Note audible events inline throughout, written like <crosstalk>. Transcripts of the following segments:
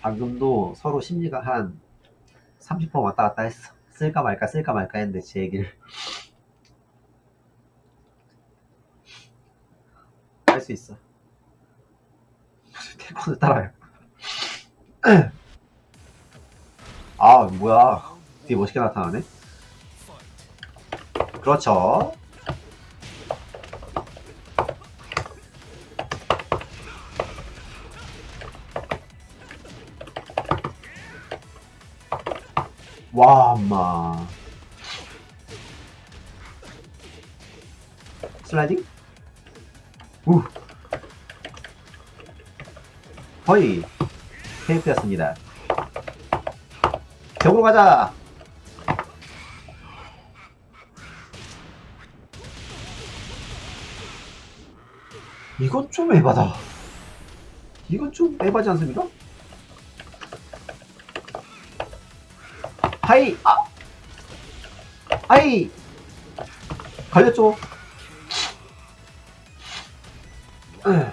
방금도 서로 심리가 한 30% 왔다 갔다 했어. 쓸까 말까 쓸까 말까 했는데 제 얘기를 할 수 있어. 태권을 따라요. 아 뭐야 되게 멋있게 나타나네. 그렇죠. 와, 엄마. 슬라이딩? 우. 거의 테이프였습니다. 벽으로 가자! 이건 좀 에바다. 이건 좀 에바지 않습니까? 하이! 아! 하이! 걸렸죠? 에.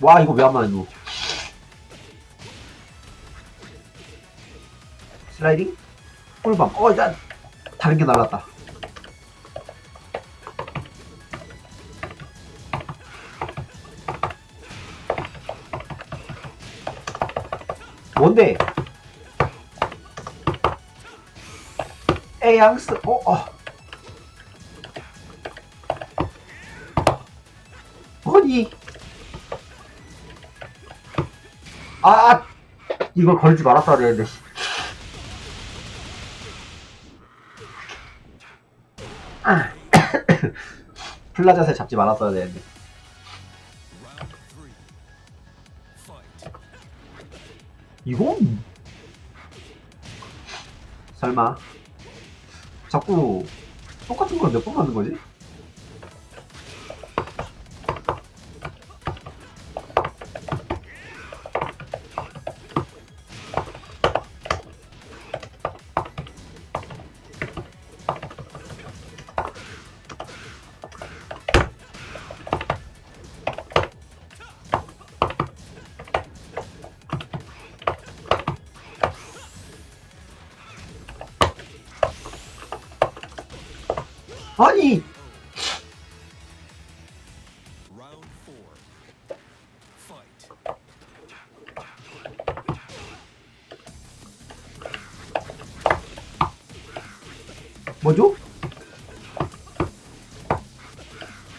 와 이거 왜 안 맞노 슬라이딩? 꿀밤 어 야! 다른 게 날랐다 뭔데? 에양스 어? 어. 아니 아 이걸 걸지 말았어야 되는데 씨. 아. <coughs> 플라자세 잡지 말았어야 되는데 설마 자꾸 똑같은 걸 몇번 하는 거지? 아니. 뭐죠?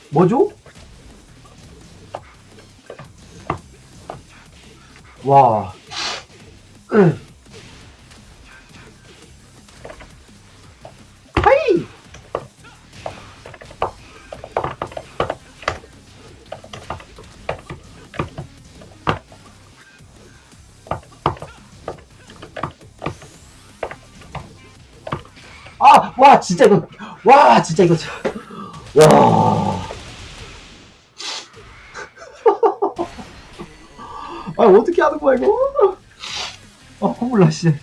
뭐죠? 와. 와, 진짜 이거, 와, 진짜 이거, 참- 와. <laughs> 아, 어떻게 하는 거야, 이거? 아, 콧물 나, 씨.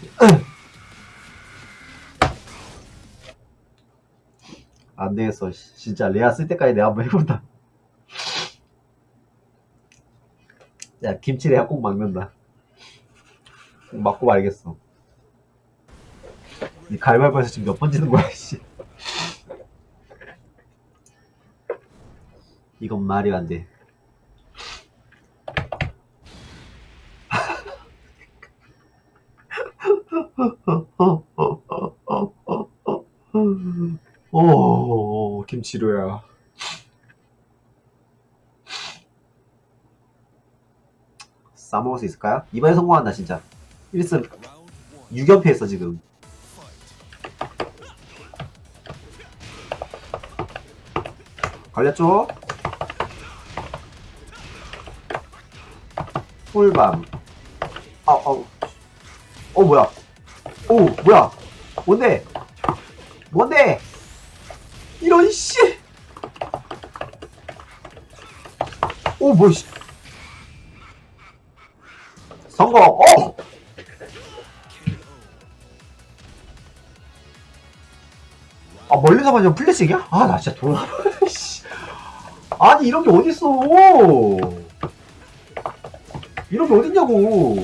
안 되겠어, 씨. 진짜 레아 쓸 때까지 내가 한번 해본다. 야, 김치 레아 꼭 막는다. 꼭 맞고 말겠어. 이 가위바위보에서 지금 몇 번 지는 거야, 씨. 이건 말이 안 돼. 오, 김치로야. 싸먹을 수 있을까요? 이번에 성공한다, 진짜. 1승 Round one. 6연패 했어, 지금. 걸렸죠? 꿀밤. 아, 어, 어, 뭐야? 오, 뭐야? 뭔데? 뭔데? 이런 씨! 오, 뭐, 씨. 성공! 어! 아, 멀리서 가면 플래식이야? 아, 나 진짜 돌아. 씨. 아, 아니 이런 게 어딨어 이런 게 어딨냐고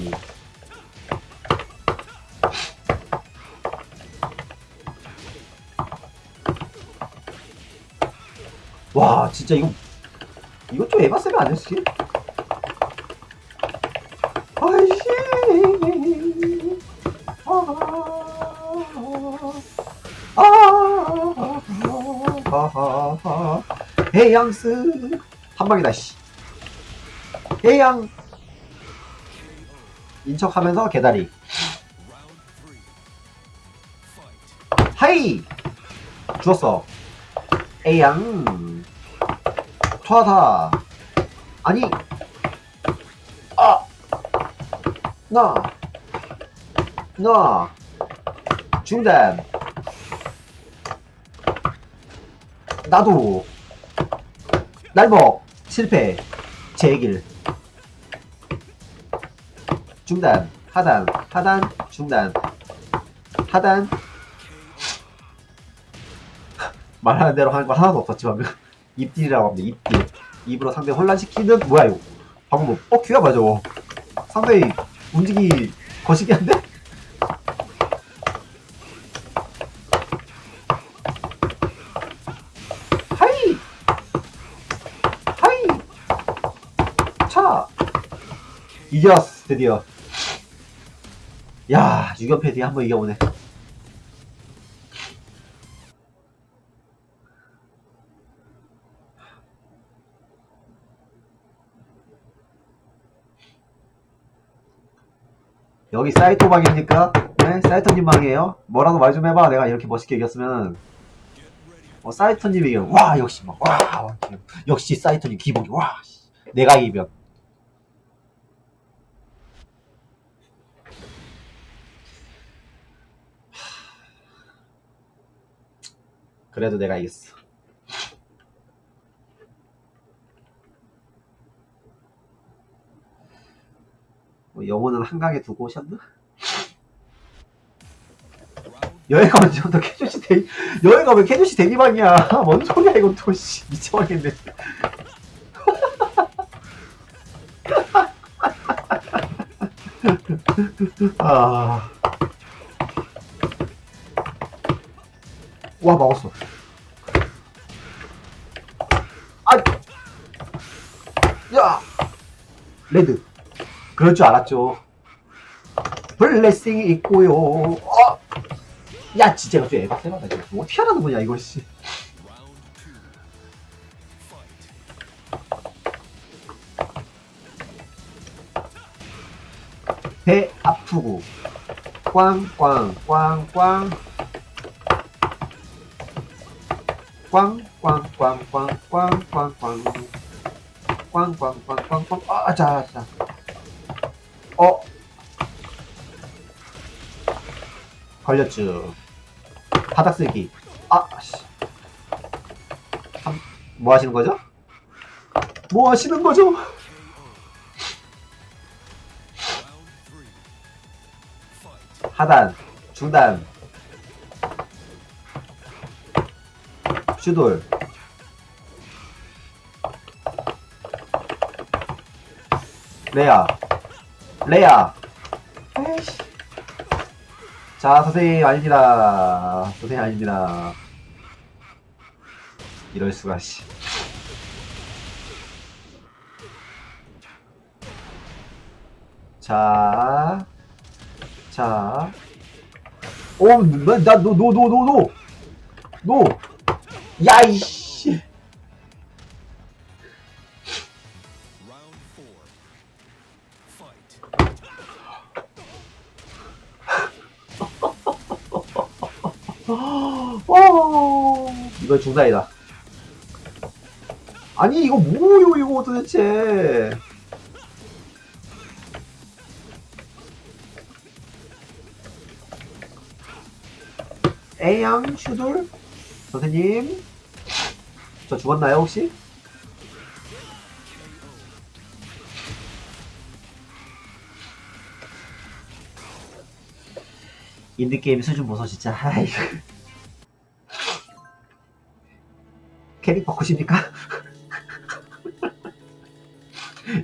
와 진짜 이거 이거 좀 에바세면 안 됐지? 해양스. 한 방이다 씨. 해양. 인척하면서 개다리. 하이! 죽었어. 에양. 좋아다 아니. 아나나. 중단 나도 날먹 실패. 제길 중단. 하단. 하단. 중단. 하단. <laughs> 말하는 대로 하는 거 하나도 없었지만 <laughs> 입딜이라고 합니다. 입딜. 입으로 상대 혼란시키는 뭐야 이거. 방금 뭐 어? 큐야 맞아. 상당히 움직이 거시기 한데? 이겼어 드디어 야 6연패 뒤에 한번 이겨보네 여기 사이토 방입니까? 네? 사이토님 방이에요? 뭐라도 말 좀 해봐. 내가 이렇게 멋있게 이겼으면. 어, 사이토님이. 와, 역시 막, 와, 역시 사이토님 기복이, 와, 씨. 내가 이기면. 그래도 내가 이겼어. 뭐 영혼은 한강에 두고 오셨나? Round 여행 언제 부터 캐주시 대 여행 가면 캐주시 대기방이야. <laughs> 뭔 소리야 이건 또 씨. 미쳐버리겠네. <laughs> 아. 와 먹었어. 아. 야. 레드. 그럴 줄 알았죠. 블레싱이 있고요. 어. 야, 진짜 이거 좀 에바 세바다. 이거 뭐 어떻게 하라는 거냐, 이거, 씨. 배 아프고. 꽝꽝, 꽝꽝. 꽝, 꽝, 꽝, 꽝, 꽝, 꽝, 꽝. 꽝, 꽝, 꽝, 꽝, 꽝. 아, 자, 자. 어. 걸렸죠. 바닥 쓸기. 아, 씨. 참, 뭐 하시는 거죠? 뭐 하시는 거죠? 하단, 중단, 슈돌. 레아, 레아. 에이씨. 자, 선생님 아닙니다. 선생님 아닙니다. 이럴 수가 씨. 자, 자. 오, 나, 나, 노, 노, 노, 노, 노! 노! 야, 이씨! <laughs> 이거 중단이다. 아니, 이거 뭐요, 이거 도대체. 에양 슈돌? 선생님? 저 죽었나요, 혹시? 인디게임 수준 보소, 진짜. <laughs> 아이 캐릭 바꾸십니까? <laughs>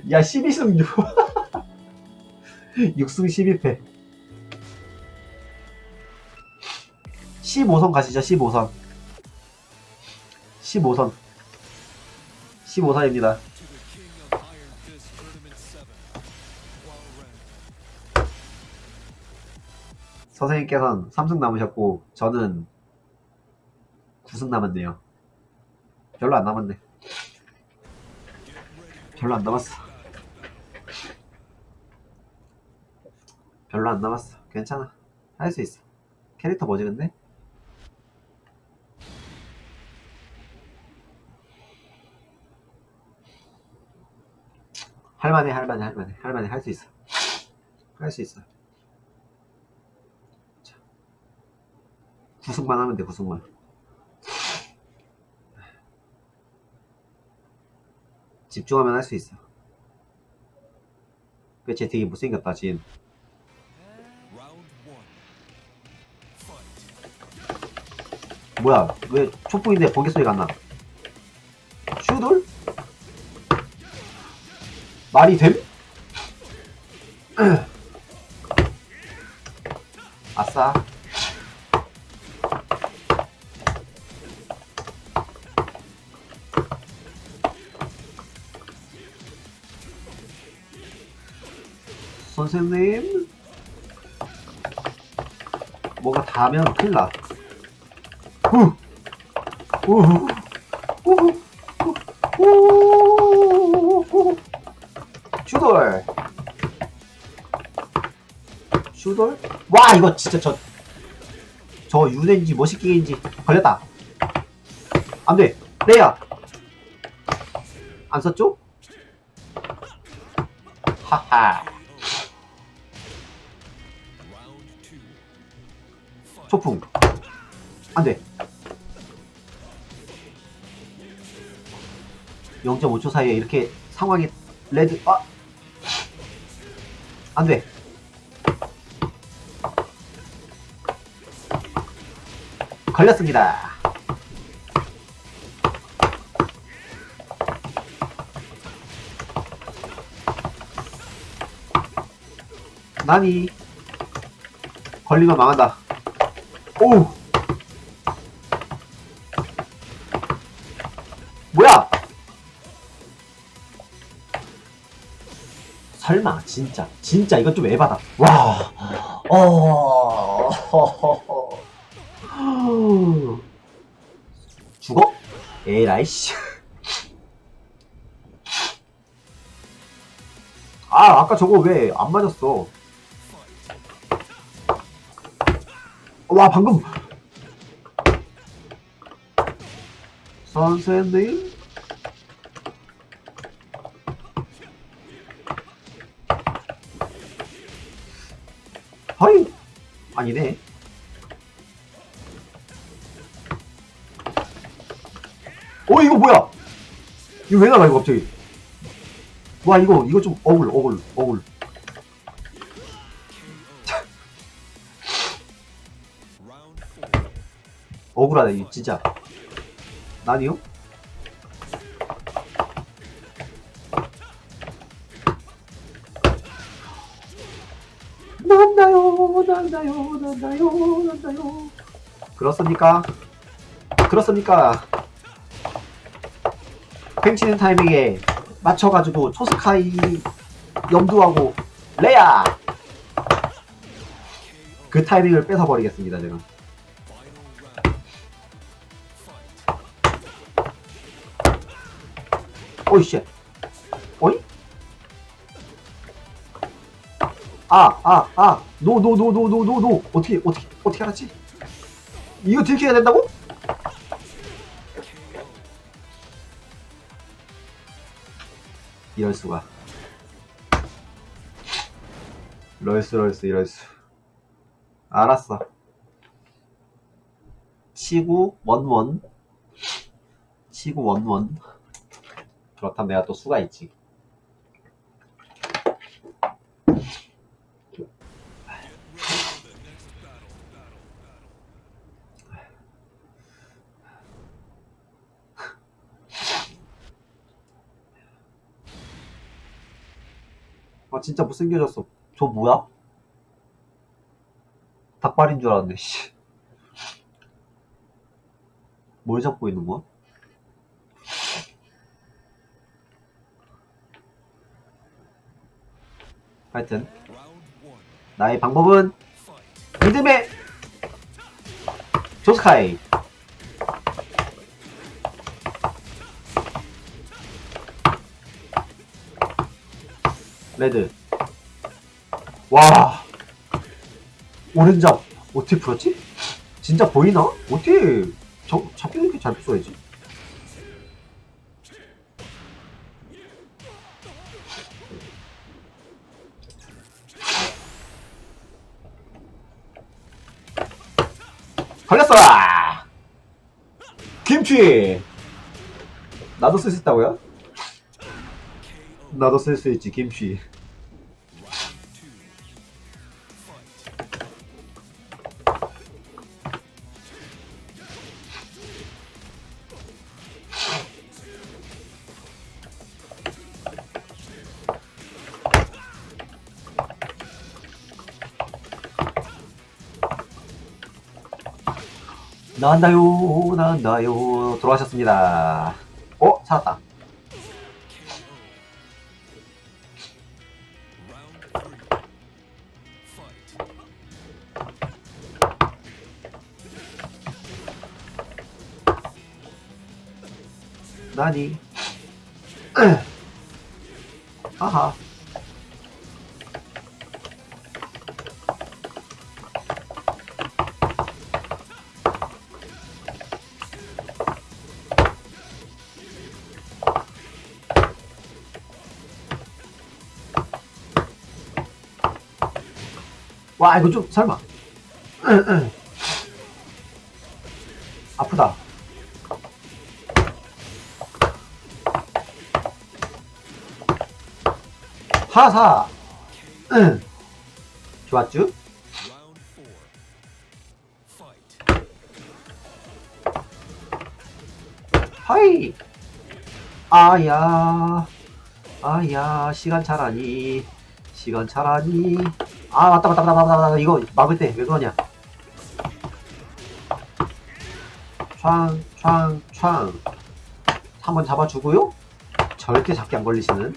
야 12승 6 6승 12패 15선 가시죠 15선 15선 15선입니다 to the king of Iron Fist Tournament 7. While round. 선생님께서는 3승 남으셨고 저는 9승 남았네요 별로 안 남았네 별로 안 남았어 별로 안 남았어 괜찮아 할 수 있어 캐릭터 뭐지 근데? 할만해 할만해 할만해. 할만해. 할 수 있어. 할 수 있어. 9승만 하면 돼 9승만. 집중하면 할 수 있어. 그쟤 되게 못생겼다 진 Round 1. Fight. 뭐야? 왜 촉풍인데 번개 소리가 안 나? 말이 됨? <clears throat> 아싸 선생님 뭐가 닿으면 큰일 나 후. 우후. 우후. 슈돌? 와, 이거 진짜 저, 저 유네인지 머시기인지 걸렸다. 안 돼. 레야. 안 썼죠? 하하. Round 2. Fight. 초풍. 안 돼. 0.5초 사이에 이렇게 상황이 레드, 아! 안 돼. 걸렸습니다. 나니 걸리면 망한다. 오! 뭐야? 설마 진짜 진짜 이건 좀 에바다. 와. 어. <laughs> 에라이 씨. 아, 아까 저거 왜 안 맞았어? 와, 방금 선생님? 이거 왜 나가, 이거 갑자기? 와, 이거, 이거 좀 억울, 억울, 억울. Round 4. 억울하다, 이거 진짜. 나니요? 난다요, 난다요, 난다요, 난다요. 그렇습니까? 그렇습니까? 팽치는 타이밍에 맞춰가지고 초스카이 염두하고 레야! 그 타이밍을 뺏어버리겠습니다, 제가. 오이 쉣 어이? 아, 아, 아, 노, 노, 노, 노, 노, 노, 노. 어떻게, 어떻게, 어떻게 알았지? 이거 들켜야 된다고? 이럴 수가. 럴스, 럴스, 이럴 수. 알았어. 치구, 원원. 치구, 원원. 그렇다면 내가 또 수가 있지. 아 진짜 못생겨졌어 저 뭐야? 닭발인 줄 알았네 씨. 뭘 잡고 있는 거야? 하여튼. 나의 방법은. 믿음의 조스카이 레드 와 오른잡 어떻게 풀었지? 진짜 보이나? 어떻게 저, 잡기 이렇게 잘 풀어야지 걸렸어라! 김치! 나도 쓸 수 있다고요? 나도 쓸 수 있지. Fight. 나간다요, 나간다요. 돌아가셨습니다. 어? 살았다. 나니? <clears throat> 아하. 와, 이거 좀, 설마. <clears throat> 아프다. 하사. 응. Fight. 하이. 아야. 아야, 시간 차라니. 시간 차라니. 아, 맞다, 맞다, 맞다, 맞다, 맞다. 이거 막을 때 왜 그러냐. 촥, 촥, 촥. 한번 잡아주고요. 절대 잡기 안 걸리시는.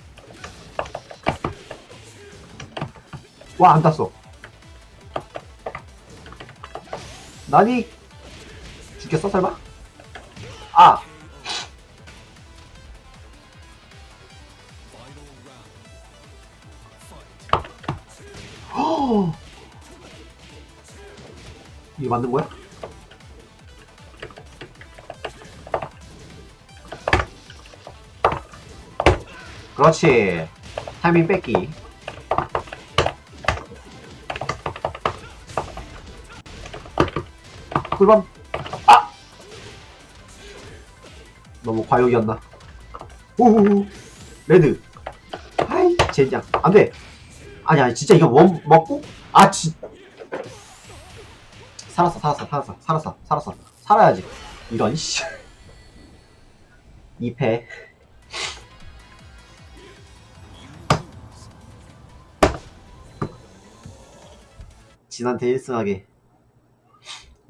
와, 안 땄어. 나니, 죽겠어, 설마? 아! <gasps> 이게 맞는 거야? 그렇지. 타이밍 뺏기. 꿀밤. 아! 너무 과욕이었나? 오오오. 레드. 아이, 젠장. 안 돼. 아니 아니 진짜 이거 원 먹고 아 진. 살았어 살았어 살았어 살았어 살았어 살아야지 이런 씨 2패 진한테 1승하게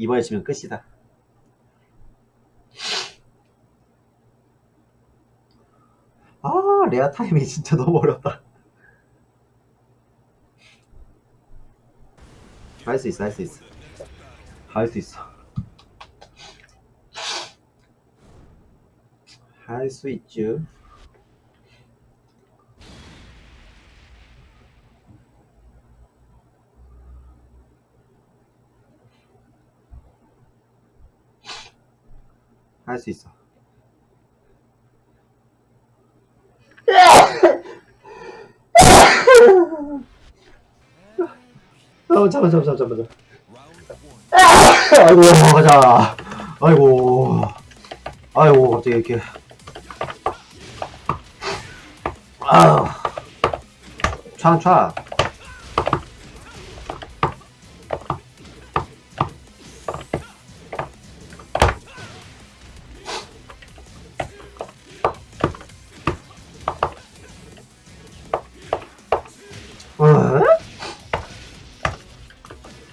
이번에 지면 끝이다. 아 레아 타임이 진짜 너무 어렵다. 할 수 있어 할 수 있어. 할 수 있어. 할 수 있죠 수 있어. 어 잠깐 잠깐 잠깐 잠깐. 아이고 가자. 아이고. 아이고 갑자기 이렇게. 아우 촥촥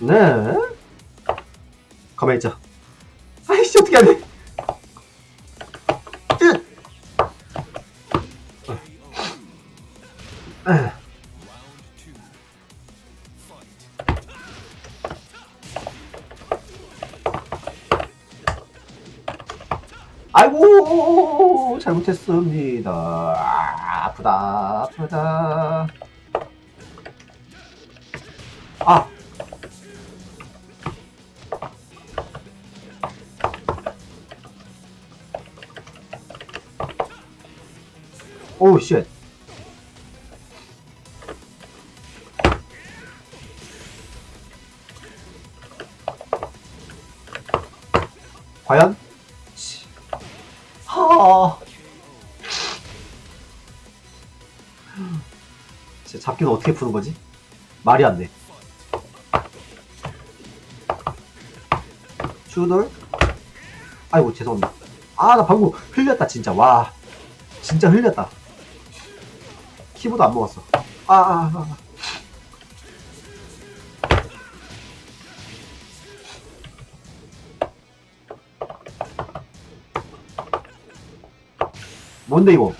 네. 가만히 있자. 아이씨, 어떻게 하네. two. Fight. 아이고, 잘못했습니다. 아, 아프다, 아프다. 오우, 쉣. 과연? 치. 하. 진짜 잡기는 어떻게 푸는 거지? 말이 안 돼. 슈돌? 아이고 죄송합니다. 아 나 방금 흘렸다 진짜 와 진짜 흘렸다. 키보드 안 먹었어. 아, 아, 아. 뭔데 이거?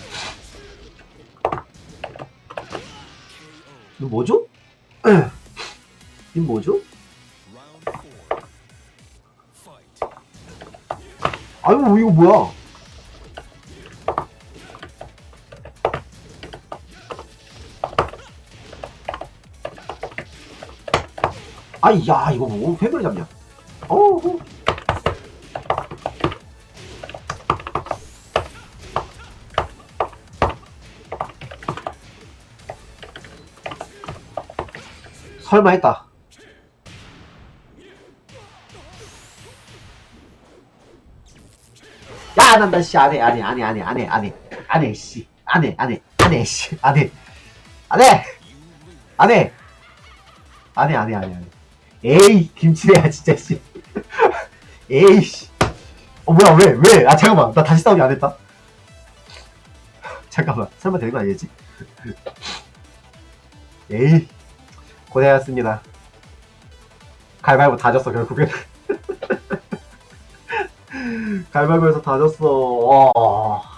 이거 뭐죠? <clears throat> 이거 뭐죠? 아유 이거 뭐야? 아야 이거 뭐 획을 잡냐? 어우 설마 했다. 야, 난, 나, 씨, 안 해, 안 해, 안 해, 안 해, 안 해, 안 해, 안 해, 씨. 안 해, 안 해, 안 해, 씨. 안 해. 안 해! 안 해! 안 해, 안 해, 안 해, 안 해. 에이, 김치래야, 진짜, 씨. 에이, 씨. 어, 뭐야, 왜, 왜? 아, 잠깐만. 나 다시 싸우기 안 했다. 잠깐만. 설마 되는 거 아니겠지? 에이. 고생하셨습니다. 갈발보 다 졌어, 결국엔. <laughs> 갈발보에서 다 졌어. 와.